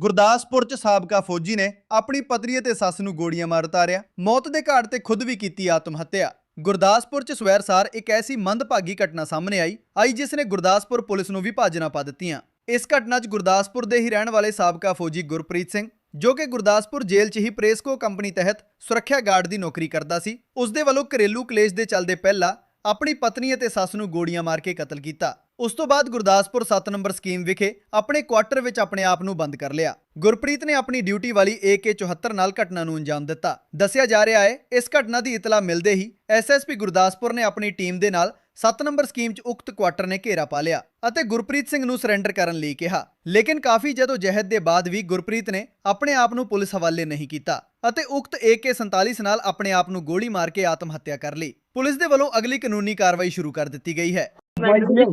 ਗੁਰਦਾਸਪੁਰ 'ਚ ਸਾਬਕਾ ਫੌਜੀ ਨੇ ਆਪਣੀ ਪਤਨੀ ਅਤੇ ਸੱਸ ਨੂੰ ਗੋਲੀਆਂ ਮਾਰ ਉਤਾਰਿਆ ਮੌਤ ਦੇ ਘਾਟ ਤੇ ਖੁਦ ਵੀ ਕੀਤੀ ਆਤਮ ਹੱਤਿਆ। ਗੁਰਦਾਸਪੁਰ 'ਚ ਸਵੈਰਸਾਰ ਇੱਕ ਐਸੀ ਮੰਦਭਾਗੀ ਘਟਨਾ ਸਾਹਮਣੇ ਆਈ ਆਈ ਜਿਸ ਨੇ ਗੁਰਦਾਸਪੁਰ ਪੁਲਿਸ ਨੂੰ ਵੀ ਭਾਜਣਾ ਪਾ ਦਿੱਤੀਆਂ। ਇਸ ਘਟਨਾ 'ਚ ਗੁਰਦਾਸਪੁਰ ਦੇ ਹੀ ਰਹਿਣ ਵਾਲੇ ਸਾਬਕਾ ਫੌਜੀ ਗੁਰਪ੍ਰੀਤ ਸਿੰਘ, ਜੋ ਕਿ ਗੁਰਦਾਸਪੁਰ ਜੇਲ੍ਹ 'ਚ ਹੀ ਪ੍ਰੇਸਕੋ ਕੰਪਨੀ ਤਹਿਤ ਸੁਰੱਖਿਆ ਗਾਰਡ ਦੀ ਨੌਕਰੀ ਕਰਦਾ ਸੀ ਉਸ ਦੇ ਵੱਲੋਂ ਘਰੇਲੂ ਕਲੇਸ਼ ਦੇ ਚੱਲਦੇ ਪਹਿਲਾਂ ਆਪਣੀ ਪਤਨੀ ਅਤੇ ਸੱਸ ਨੂੰ ਗੋਲੀਆਂ ਮਾਰ ਕੇ ਕਤਲ ਕੀਤਾ। ਉਸ ਤੋਂ ਬਾਅਦ ਗੁਰਦਾਸਪੁਰ 7 ਨੰਬਰ ਸਕੀਮ ਵਿਖੇ ਆਪਣੇ ਕੁਆਟਰ ਵਿੱਚ ਆਪਣੇ ਆਪ ਨੂੰ ਬੰਦ ਕਰ ਲਿਆ। ਗੁਰਪ੍ਰੀਤ ਨੇ ਆਪਣੀ ਡਿਊਟੀ ਵਾਲੀ AK74 ਨਾਲ ਘਟਨਾ ਨੂੰ ਅੰਜਾਮ ਦਿੱਤਾ। ਦੱਸਿਆ ਜਾ ਰਿਹਾ ਹੈ, ਇਸ ਘਟਨਾ ਦੀ ਇਤਲਾ ਮਿਲਦੇ ਹੀ ਐਸਐਸਪੀ ਗੁਰਦਾਸਪੁਰ ਨੇ ਆਪਣੀ ਟੀਮ ਦੇ ਨਾਲ 7 ਨੰਬਰ ਸਕੀਮ 'ਚ ਉਕਤ ਕੁਆਟਰ ਨੇ ਘੇਰਾ ਪਾ ਲਿਆ ਅਤੇ ਗੁਰਪ੍ਰੀਤ ਸਿੰਘ ਨੂੰ ਸਰੈਂਡਰ ਕਰਨ ਲਈ ਕਿਹਾ। ਲੇਕਿਨ ਕਾਫੀ ਜਦੋਂ ਜਹਿਦ ਦੇ ਬਾਅਦ ਵੀ ਗੁਰਪ੍ਰੀਤ ਨੇ ਆਪਣੇ ਆਪ ਨੂੰ ਪੁਲਿਸ ਹਵਾਲੇ ਨਹੀਂ ਕੀਤਾ ਅਤੇ ਉਕਤ AK47 ਨਾਲ ਆਪਣੇ ਆਪ ਨੂੰ ਗੋਲੀ ਮਾਰ ਕੇ ਆਤਮ ਹੱਤਿਆ ਕਰ ਲਈ। ਪੁਲਿਸ ਦੇ ਵੱਲੋਂ ਅਗਲੀ ਕਾਨੂੰਨੀ ਕਾਰਵਾਈ ਸ਼ੁਰੂ ਕਰ ਦਿੱਤੀ ਗਈ ਹੈ। ਵੀ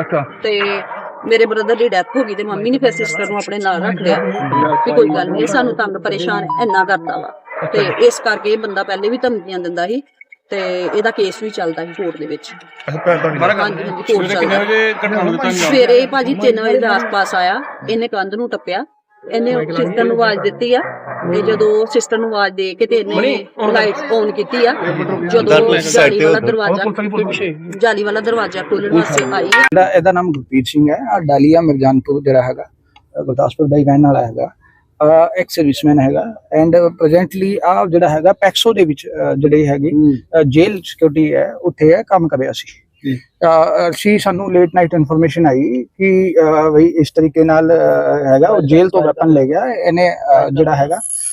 ਅੱਛਾ। ਤੇ ਮੇਰੇ ਬ੍ਰਦਰ ਦੀ ਡੈਥ ਹੋ ਗਈ ਤੇ ਮੰਮੀ ਨੇ ਫਿਰ ਸਿਸਟਰ ਨੂੰ ਆਪਣੇ ਨਾਲ ਰੱਖ ਲਿਆ ਕਿ ਕੋਈ ਗੱਲ ਨਹੀਂ ਸਾਨੂੰ ਤੰਗ ਪਰੇਸ਼ਾਨ ਇੰਨਾ ਕਰਦਾ ਵਾ। ਤੇ ਇਸ ਕਰਕੇ ਇਹ ਬੰਦਾ ਪਹਿਲੇ ਵੀ ਧਮਕੀਆਂ ਦਿੰਦਾ ਸੀ ਤੇ ਇਹਦਾ ਕੇਸ ਵੀ ਚੱਲਦਾ ਸੀ ਕੋਰਟ ਦੇ ਵਿੱਚ। ਹਾਂਜੀ ਹਾਂਜੀ ਕੋਰਟ ਚੱਲਦਾ। ਸਵੇਰੇ ਭਾਜੀ 3 ਵਜੇ ਦੇ ਆਸ-ਪਾਸ ਆਇਆ ਇਹਨੇ ਕੰਧ ਨੂੰ ਟੱਪਿਆ ਇਹਨੇ ਸਿਸਟਰ ਨੂੰ ਆਵਾਜ਼ ਦਿੱਤੀ ਆ ਤੇ ਜਦੋਂ ਸਿਸਟਰ ਨੂੰ ਆਵਾਜ਼ ਦੇ ਕੇ ਤੇ ਇਹਨੇ ਲਾਈਟਸ ਔਨ ਕੀਤੀ ਆ ਜਦੋਂ ਜਾਲੀ ਵਾਲਾ ਦਰਵਾਜ਼ਾ ਜਾਲੀ ਵਾਲਾ ਦਰਵਾਜ਼ਾ ਖੋਲ੍ਹਣ ਵਾਸਤੇ ਆਈ ਜਿਹੜਾ ਇਹਦਾ ਨਾਮ ਗੁਰਪ੍ਰੀਤ ਸਿੰਘ ਹੈ। ਆ ਡਾਲੀਆ ਮਿਰਜਾਨਪੁਰ ਜਿਹੜਾ ਹੈਗਾ ਗੁਰਦਾਸਪੁਰ ਦਾ ਹੀ ਰਹਿਣ ਵਾਲਾ ਹੈਗਾ। ਐਕ ਸਰਵਿਸਮੈਨ ਹੈਗਾ। ਐਂਡ ਪ੍ਰੈਜ਼ੈਂਟਲੀ ਆ ਜਿਹੜਾ ਹੈਗਾ ਪੈਕਸੋ ਦੇ ਵਿੱਚ ਜਿਹੜੀ ਹੈਗੀ ਜੇਲ ਸਿਕਿਉਰਿਟੀ ਹੈ ਉੱਥੇ ਹੈ ਕੰਮ ਕਰ ਰਿਹਾ ਸੀ ਅਸੀਂ ਸਾਨੂੰ ਲੇਟ ਨਾਈਟ ਇਨਫੋਰਮੇਸ਼ਨ ਆਈ ਕਿ ਬਈ ਇਸ ਤਰੀਕੇ ਨਾਲ ਹੈਗਾ ਉਹ ਜੇਲ ਤੋਂ ਵੈਪਨ ਲੈ ਗਿਆ। ਇਹਨੇ ਜਿਹੜਾ ਹੈਗਾ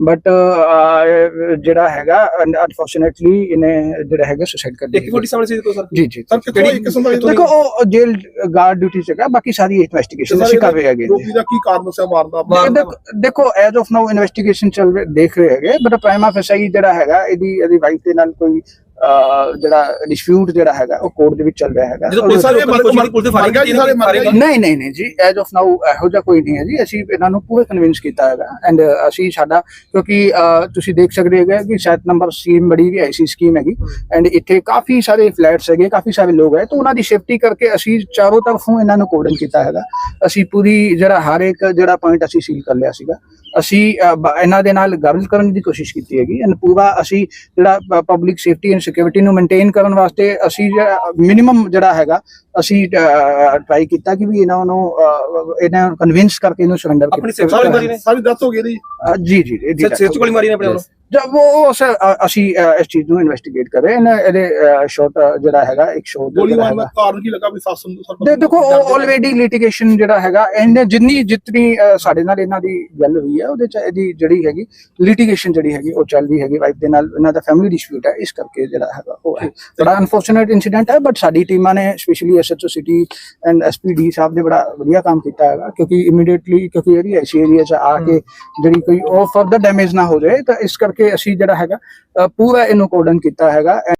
ਬਟ ਜਿਹੜਾ ਹੈਗਾ ਅਨਫੋਰਚੂਨੇਟਲੀ ਇਹਨੇ ਜਿਹੜਾ ਹੈਗਾ ਸੁਸਾਈਡ ਕਰ ਇੱਕ ਫੋਟੀ ਸਾਹਮਣੇ ਸੀ ਦੇਖੋ ਸਰ। ਜੀ ਜੀ ਸਰ ਕਿਹੜੀ ਇੱਕ ਕਿਸਮ ਦਾ ਦੇਖੋ ਉਹ ਜੇਲ ਗਾਰਡ ਡਿਊਟੀ ਸੀਗਾ ਬਾਕੀ ਸਾਰੀ ਇਨਵੈਸਟੀਗੇਸ਼ਨ ਅਸੀਂ ਕਰ ਰਹੇ ਹੈਗੇ। ਰੋਪੀ ਦਾ ਕੀ ਕਾਰਨ ਸੀ ਮਾਰਦਾ ਦੇਖੋ- ਦੇਖੋ- ਦੇਖੋ ਐਜ਼ ਆਫ ਨਾਓ ਇਨਵੈਸਟੀਗੇਸ਼ਨ ਚੱਲ ਰਹੀ ਦੇਖ ਰਹੇ ਹੈਗੇ ਬਟ ਪ੍ਰਾਈਮਾ ਫੈਸਾਈ ਜਿਹੜਾ ਹੈਗਾ ਇਹਦੀ ਇਹਦੀ ਵਾਈਫ ਦੇ ਨਾਲ ਕੋਈ ਜਿਹੜਾ ਡਿਸਪਿਊਟ ਜਿਹੜਾ ਹੈਗਾ ਉਹ ਕੋਰਟ ਦੇ ਵਿੱਚ ਚੱਲ ਰਿਹਾ ਹੈਗਾ। ਜਦੋਂ ਪੁਲਿਸ ਵਾਲੇ ਪੁਲਿਸ ਦੇ ਨਹੀਂ ਨਹੀਂ ਨਹੀਂ ਜੀ ਐਜ਼ ਆਫ ਨਾਓ ਇਹੋ ਜਿਹਾ ਕੋਈ ਨਹੀਂ ਹੈ ਜੀ। ਅਸੀਂ ਇਹਨਾਂ ਨੂੰ ਪੂਰੇ ਕਨਵਿੰਸ ਕੀਤਾ ਹੈਗਾ। ਐਂਡ ਅਸੀਂ ਸਾਡਾ ਕਿਉਂਕਿ ਤੁਸੀਂ ਦੇਖ ਸਕਦੇ ਹੈਗੇ ਕਿ 7 ਨੰਬਰ ਸਕੀਮ ਬੜੀ ਵੀ ਐਸੀ ਸਕੀਮ ਹੈਗੀ। ਐਂਡ ਇੱਥੇ ਕਾਫੀ ਸਾਰੇ ਫਲੈਟਸ ਹੈਗੇ ਕਾਫੀ ਸਾਰੇ ਲੋਕ ਹੈ ਤਾਂ ਉਹਨਾਂ ਦੀ ਸੇਫਟੀ ਕਰਕੇ ਅਸੀਂ ਚਾਰੋਂ ਤਰਫੋਂ ਇਹਨਾਂ ਨੂੰ ਕੋਡਨ ਕੀਤਾ ਹੈਗਾ। ਅਸੀਂ ਪੂਰੀ ਜਿਹੜਾ ਹਰ ਇੱਕ ਜਿਹੜਾ ਪੁਆਇੰਟ ਅਸੀਂ ਸੀਲ ਕਰ ਲਿਆ ਸੀਗਾ। ਅਸੀਂ ਇਹਨਾਂ ਦੇ ਨਾਲ ਗੱਲ ਕਰਨ ਦੀ ਕੋਸ਼ਿਸ਼ ਕੀਤੀ ਹੈਗੀ। ਐਂਡ ਪੂਰਾ ਅਸੀਂ ਜਿਹੜਾ ਪਬਲਿਕ ਸੇਫਟੀ ਐਂਡ ਸਿਕਿਉਰਿਟੀ ਨੂੰ ਮੇਨਟੇਨ ਕਰਨ ਵਾਸਤੇ ਅਸੀਂ ਮਿਨੀਮਮ ਜਿਹੜਾ ਹੈਗਾ ਅਸੀਂ ਟਰਾਈ ਕੀਤਾ ਕਿ ਵੀ ਇਹਨਾਂ ਨੂੰ ਇਹਨਾਂ ਨੂੰ ਕਨਵਿੰਸ ਕਰਕੇ ਇਹਨੂੰ ਸਰੈਂਡਰ ਆਪਣੀ ਸਿਰ ਸਾਰੀ ਮਾਰੀ ਨੇ? ਸਾਰੀ ਦੱਸ ਹੋ ਗਈ ਇਹਦੀ? ਜੀ ਜੀ ਸਿਰ ਚ ਗੋਲੀ ਮਾਰੀ ਨੇ ਆਪਣੇ ਵੱਲੋਂ? ਜਦ ਉਹ ਅਸੀਂ ਇਸ ਚੀਜ਼ ਨੂੰ ਇਨਵੈਸਟੀਗੇਟ ਕਰ ਰਹੇ ਹਾਂ। ਇਹਦੇ ਸ਼ਾਰਟ ਜਿਹੜਾ ਹੈਗਾ ਇੱਕ ਸ਼ੋਟ ਗੋਲੀ ਮਾਰਨ ਦਾ ਕਾਰਨ ਕੀ ਲੱਗਾ ਵੀ ਸੱਸ ਨੂੰ ਸਰ ਦੇ ਦੇਖੋ ਆਲਰੇਡੀ ਲਿਟੀਗੇਸ਼ਨ ਜਿਹੜਾ ਹੈਗਾ ਇਹਨੇ ਜਿੰਨੀ ਜਿਤਨੀ ਸਾਡੇ ਨਾਲ ਇਹਨਾਂ ਦੀ ਗੱਲ ਹੋਈ ਹੈ ਉਹਦੇ ਚ ਇਹਦੀ ਜਿਹੜੀ ਹੈਗੀ ਲਿਟੀਗੇਸ਼ਨ ਜਿਹੜੀ ਹੈਗੀ ਉਹ ਚੱਲ ਰਹੀ ਹੈਗੀ। ਵਾਈਫ ਦੇ ਨਾਲ ਇਹਨਾਂ ਦਾ ਫੈਮਿਲੀ ਡਿਸਪਿਊਟ ਹੈ ਇਸ ਕਰਕੇ ਜਿਹੜਾ ਹੈਗਾ ਉਹ ਹੈ। ਬੜਾ ਅਨਫੋਰਚੂਨੇਟ ਇਨਸੀਡੈਂਟ ਹੈ ਬਟ ਸਾਡੀ ਟੀਮਾਂ ਨੇ specially SHO city and SPD ਸਾਹਿਬ ਨੇ ਬੜਾ ਵਧੀਆ ਕੰਮ ਕੀਤਾ ਹੈਗਾ, ਕਿਉਂਕਿ ਇਮੀਡੀਏਟਲੀ ਕਿਉਂਕਿ ਇਹ ਐਸੀ ਏਰੀਆ ਚ ਆ ਕੇ ਜਿਹੜੀ ਕੋਈ ਉਹ ਫਰਦਰ ਡੈਮੇਜ ਨਾ ਹੋ ਜਾਏ, ਤਾਂ ਇਸ ਕਰਕੇ ਅਸੀਂ ਜਿਹੜਾ ਹੈਗਾ ਪੂਰਾ ਇਹਨੂੰ ਕੋਡਨ ਕੀਤਾ ਹੈਗਾ।